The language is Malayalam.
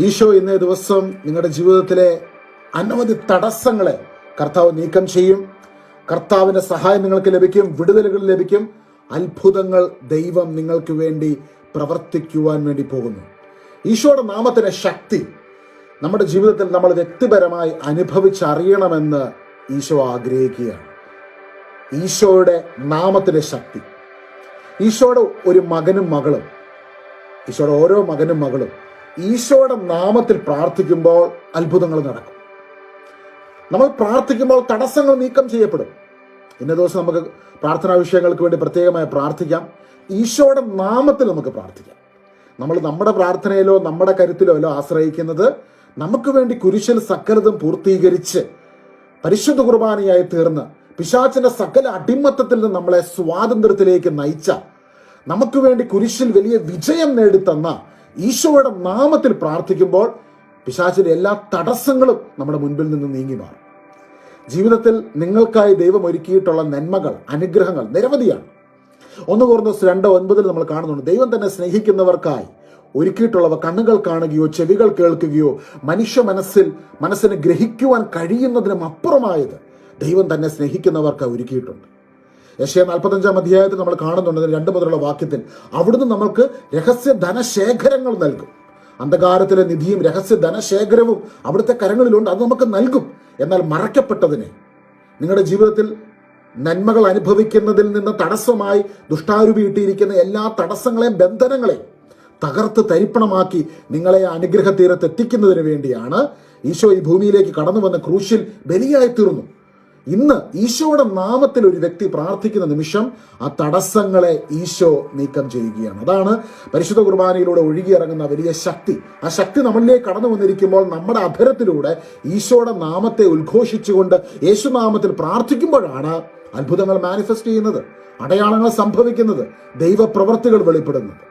ഈശോ ഇന്നേ ദിവസം നിങ്ങളുടെ ജീവിതത്തിലെ അനവധി തടസ്സങ്ങളെ കർത്താവ് നീക്കം ചെയ്യും. കർത്താവിന്റെ സഹായം നിങ്ങൾക്ക് ലഭിക്കും വിടുതലുകൾ ലഭിക്കും. അത്ഭുതങ്ങൾ ദൈവം നിങ്ങൾക്ക് വേണ്ടി പ്രവർത്തിക്കുവാൻ വേണ്ടി പോകുന്നു. ഈശോയുടെ നാമത്തിന്റെ ശക്തി നമ്മുടെ ജീവിതത്തിൽ നമ്മൾ വ്യക്തിപരമായി അനുഭവിച്ചറിയണമെന്ന് ഈശോ ആഗ്രഹിക്കുകയാണ്. ഈശോയുടെ നാമത്തിന്റെ ശക്തി. ഈശോയുടെ ഒരു മകനും മകളും ഈശോയുടെ ഓരോ മകനും മകളും ഈശോയുടെ നാമത്തിൽ പ്രാർത്ഥിക്കുമ്പോൾ അത്ഭുതങ്ങൾ നടക്കും. നമ്മൾ പ്രാർത്ഥിക്കുമ്പോൾ തടസ്സങ്ങൾ നീക്കം ചെയ്യപ്പെടും. ഇന്ന ദിവസം നമുക്ക് പ്രാർത്ഥനാ വിഷയങ്ങൾക്ക് വേണ്ടി പ്രത്യേകമായി പ്രാർത്ഥിക്കാം. ഈശോയുടെ നാമത്തിൽ നമുക്ക് പ്രാർത്ഥിക്കാം. നമ്മൾ നമ്മുടെ പ്രാർത്ഥനയിലോ നമ്മുടെ കരുത്തിലോ അല്ലോ ആശ്രയിക്കുന്നത്. നമുക്ക് വേണ്ടി കുരിശിൽ സകലതും പൂർത്തീകരിച്ച് പരിശുദ്ധ കുർബാനയായി തീർന്ന് പിശാചിന്റെ സകല അടിമത്തത്തിൽ നിന്ന് നമ്മളെ സ്വാതന്ത്ര്യത്തിലേക്ക് നയിച്ച നമുക്ക് വേണ്ടി കുരിശിൽ വലിയ വിജയം നേടിത്തന്ന ഈശോയുടെ നാമത്തിൽ പ്രാർത്ഥിക്കുമ്പോൾ പിശാചിന്റെ എല്ലാ തടസ്സങ്ങളും നമ്മുടെ മുൻപിൽ നിന്ന് നീങ്ങി മാറും. ജീവിതത്തിൽ നിങ്ങൾക്കായി ദൈവം ഒരുക്കിയിട്ടുള്ള നന്മകൾ അനുഗ്രഹങ്ങൾ നിരവധിയാണ്. ഒന്ന് കോർന്നോസ് രണ്ട് ഒൻപതിൽ നമ്മൾ കാണുന്നുണ്ട്. ദൈവം തന്നെ സ്നേഹിക്കുന്നവർക്കായി ഒരുക്കിയിട്ടുള്ളവ കണ്ണുകൾ കാണുകയോ ചെവികൾ കേൾക്കുകയോ മനുഷ്യ മനസ്സിൽ മനസ്സിന് ഗ്രഹിക്കുവാൻ കഴിയുന്നതിനും അപ്പുറമായത് ദൈവം തന്നെ സ്നേഹിക്കുന്നവർക്ക് ഒരുക്കിയിട്ടുണ്ട്. യശയ നാൽപ്പത്തഞ്ചാം അധ്യായത്തിൽ നമ്മൾ കാണുന്നുണ്ട് രണ്ട് മുതലുള്ള വാക്യത്തിൽ അവിടുന്ന് നമുക്ക് രഹസ്യ ധനശേഖരങ്ങൾ നൽകും. അന്ധകാരത്തിലെ നിധിയും രഹസ്യ ധനശേഖരവും അവിടുത്തെ കരങ്ങളിലുണ്ട് അത് നമുക്ക് നൽകും. എന്നാൽ മറയ്ക്കപ്പെട്ടതിനെ നിങ്ങളുടെ ജീവിതത്തിൽ നന്മകൾ അനുഭവിക്കുന്നതിൽ നിന്ന് തടസ്സമായി ദുഷ്ടാരൂപിയിട്ടിരിക്കുന്ന എല്ലാ തടസ്സങ്ങളെയും ബന്ധനങ്ങളെയും തകർത്ത് തരിപ്പണമാക്കി നിങ്ങളെ അനുഗ്രഹ തീരത്ത് എത്തിക്കുന്നതിന് വേണ്ടിയാണ് ഈശോ ഈ ഭൂമിയിലേക്ക് കടന്നു വന്ന ക്രൂശിൽ ബലിയായി തീർന്നു. ഇന്ന് ഈശോയുടെ നാമത്തിൽ ഒരു വ്യക്തി പ്രാർത്ഥിക്കുന്ന നിമിഷം ആ തടസ്സങ്ങളെ ഈശോ നീക്കം ചെയ്യുകയാണ്. അതാണ് പരിശുദ്ധ കുർബാനയിലൂടെ ഒഴുകിയിറങ്ങുന്ന വലിയ ശക്തി. ആ ശക്തി നമ്മളിലേക്ക് കടന്നു വന്നിരിക്കുമ്പോൾ നമ്മുടെ അധരത്തിലൂടെ ഈശോയുടെ നാമത്തെ ഉദ്ഘോഷിച്ചുകൊണ്ട് യേശുനാമത്തിൽ പ്രാർത്ഥിക്കുമ്പോഴാണ് അത്ഭുതങ്ങൾ മാനിഫെസ്റ്റ് ചെയ്യുന്നത് അടയാളങ്ങൾ സംഭവിക്കുന്നത് ദൈവപ്രവർത്തികൾ വെളിപ്പെടുന്നത്.